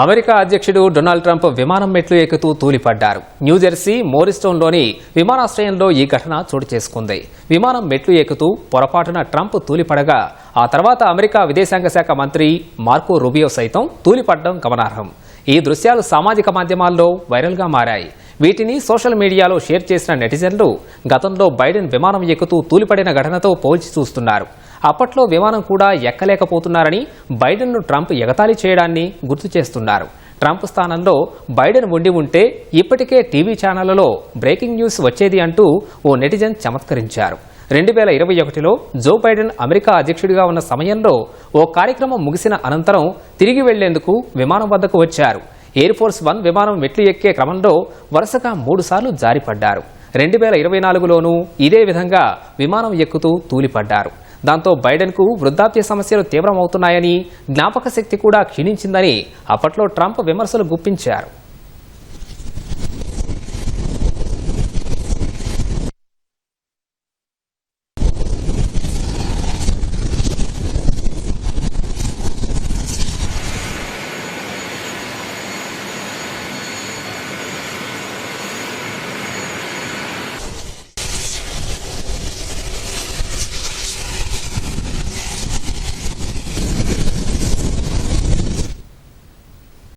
America అధ్యక్షుడు Donald Trump విమానం మెట్లు ఎక్కుతూ తూలిపడ్డారు. న్యూజెర్సీ మోరిస్టోన్లోని విమానాశ్రయంలో ఈ ఘటన చోటు చేసుకుంది. విమానం మెట్లు ఎక్కుతూ పొరపాటున ట్రంప్ తూలిపడగా ఆ తర్వాత అమెరికా విదేశాంగ శాఖ మంత్రి మార్కో రూబియో సైతం తూలిపడడం గమనార్హం. ఈ దృశ్యాలు సామాజిక మాధ్యమాల్లో వైరల్గా మారాయి. వీటిని సోషల్ మీడియాలో షేర్ చేసిన నెటిజన్లు గతంలో బైడెన్ విమానం ఎక్కుతూ తూలిపడిన ఘటనతో పోల్చి చూస్తున్నారు. అప్పట్లో విమానం కూడా ఎక్కలేకపోతున్నారని బైడెన్ను ట్రంప్ ఎగతాళి చేయడాన్ని గుర్తు చేస్తున్నారు. ట్రంప్ స్థానంలో బైడెన్ ఉండి ఉంటే ఇప్పటికే టీవీ ఛానళ్ళలో బ్రేకింగ్ న్యూస్ వచ్చేది అంటూ ఓ నెటిజన్ చమత్కరించారు. రెండు వేల ఇరవై ఒకటిలో జో బైడెన్ అమెరికా అధ్యక్షుడిగా ఉన్న సమయంలో ఓ కార్యక్రమం ముగిసిన అనంతరం తిరిగి వెళ్ళేందుకు విమానం వద్దకు వచ్చారు. ఎయిర్ ఫోర్స్ వన్ విమానం మెట్లు ఎక్కే క్రమంలో వరుసగా మూడుసార్లు జారిపడ్డారు. రెండు వేల ఇరవై నాలుగులోనూ ఇదే విధంగా విమానం ఎక్కుతూ తూలిపడ్డారు. దాంతో బైడెన్కు వృద్ధాప్య సమస్యలు తీవ్రమవుతున్నాయని జ్ఞాపక శక్తి కూడా క్షీణించిందని అప్పట్లో ట్రంప్ విమర్శలు గుప్పించారు.